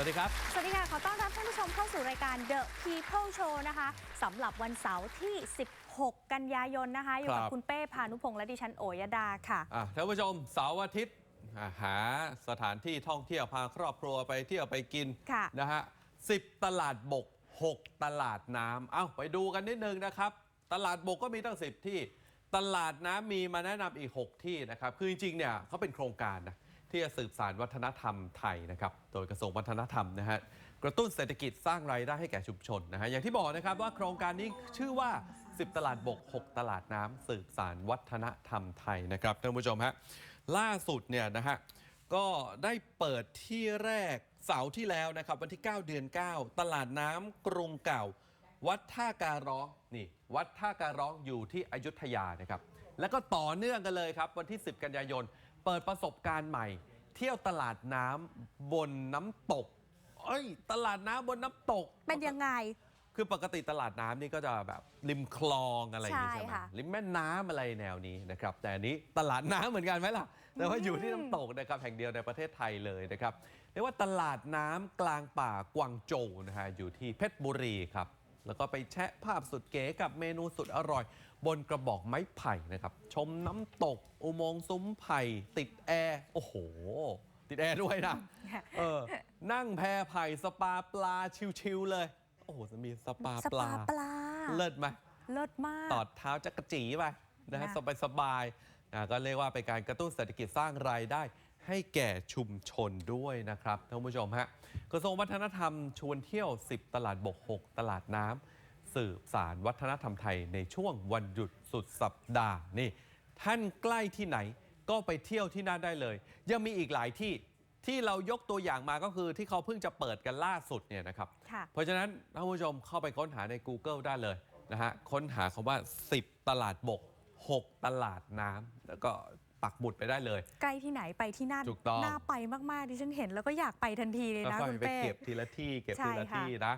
วัสดีครับ สวัสดีค่ะ ขอต้อนรับท่านผู้ชมเข้าสู่รายการ The People Show นะคะสำหรับวันเสาร์ที่ 16 กันยายนนะคะ อยู่กับครับ คุณเป้พานุพงษ์และดิฉันโอยดาค่ะ อะท่านผู้ชมเสาร์อาทิตย์อะหาสถานที่ท่องเที่ยวพาครอบครัวไปเที่ยวไปกินค่ะ นะฮะสิบตลาดบก 6 ตลาดน้ำเอ้าไปดูกันนิดนึงนะครับ ตลาดบกก็มีตั้ง 10 ที่ ตลาดน้ำมีมาแนะนำอีก 6 ที่นะครับ คือจริงๆเนี่ยเขาเป็นโครงการนะ ที่จะสืบสารวัฒนธรรมไทยนะครับ โดยกระทรวงวัฒนธรรมนะฮะกระตุ้นเศรษฐกิจสร้างรายได้ให้แก่ชุมชนนะฮะอย่างที่บอกนะครับว่าโครงการนี้ชื่อว่า 10 ตลาดบก 6 ตลาดน้ำสืบสารวัฒนธรรมไทยนะครับท่านผู้ชมฮะล่าสุดเนี่ยนะฮะก็ได้เปิดที่แรกเสาร์ที่แล้วนะครับ วันที่ 9 เดือน 9 ตลาดน้ำกรุงเก่า วัดท่าการร้องนี่ วัดท่าการร้องอยู่ที่อยุธยานะครับ แล้วก็ต่อเนื่องกันเลยครับ วันที่ 10 กันยายน เปิดประสบการณ์ใหม่ เที่ยวตลาดน้ำบนน้ำตก เอ้ย ตลาดน้ำบนน้ำตก เป็นยังไง คือปกติตลาดน้ำนี่ก็จะแบบริมคลองอะไรอย่างนี้ใช่ใช่ไหมค่ะ ริมแม่น้ำอะไรแนวนี้นะครับ แต่อันนี้ตลาดน้ำเหมือนกันไหมล่ะ แต่ว่าอยู่ที่น้ำตกนะครับแห่งเดียวในประเทศไทยเลยนะครับเรียกว่าตลาดน้ำกลางป่ากวางโจวนะฮะอยู่ที่เพชรบุรีครับ แล้วก็ไปแชะภาพสุดเก๋กับเมนูสุดอร่อย บนกระบอกไม้ไผ่นะครับ ชมน้ำตก อุโมงค์ซุ้มไผ่ ติดแอร์ โอ้โห ติดแอร์ด้วยนะ เออ นั่งแพไผ่สปาปลาชิวๆเลย โอ้โหจะมีสปาสปลาปาปลา เลิศไหมเลิศมากตอดเท้าจักรจีไปนะฮะนะสบายสบายๆอ่าก็เรียกว่าเป็นการกระตุ้นเศรษฐกิจสร้างรายได้ ให้แก่ชุมชนด้วยนะครับท่านผู้ชมฮะกระทรวงวัฒนธรรมชวนเที่ยว 10 ตลาดบก 6 ตลาดน้ำสืบสารวัฒนธรรมไทยในช่วงวันหยุดสุดสัปดาห์นี่ท่านใกล้ที่ไหนก็ไปเที่ยวที่นั่นได้เลย ยังมีอีกหลายที่ที่เรายกตัวอย่างมาก็คือที่เขาเพิ่งจะเปิดกันล่าสุดเนี่ยนะครับค่ะเพราะฉะนั้นท่านผู้ชมเข้าไปค้นหาใน Google ได้เลยนะฮะค้นหาคำว่า 10 ตลาดบก 6 ตลาดน้ำแล้วก็ ปักหมุดไปได้เลยใกล้ที่ไหนไปที่นั่นถูกต้องน่าไปมากๆดิฉันเห็น แล้วก็อยากไปทันทีเลยแล้วนะค่อคุยณไปเป้ เก็บทีละที่เก็บใช่ทีละค่ะ ที่นะ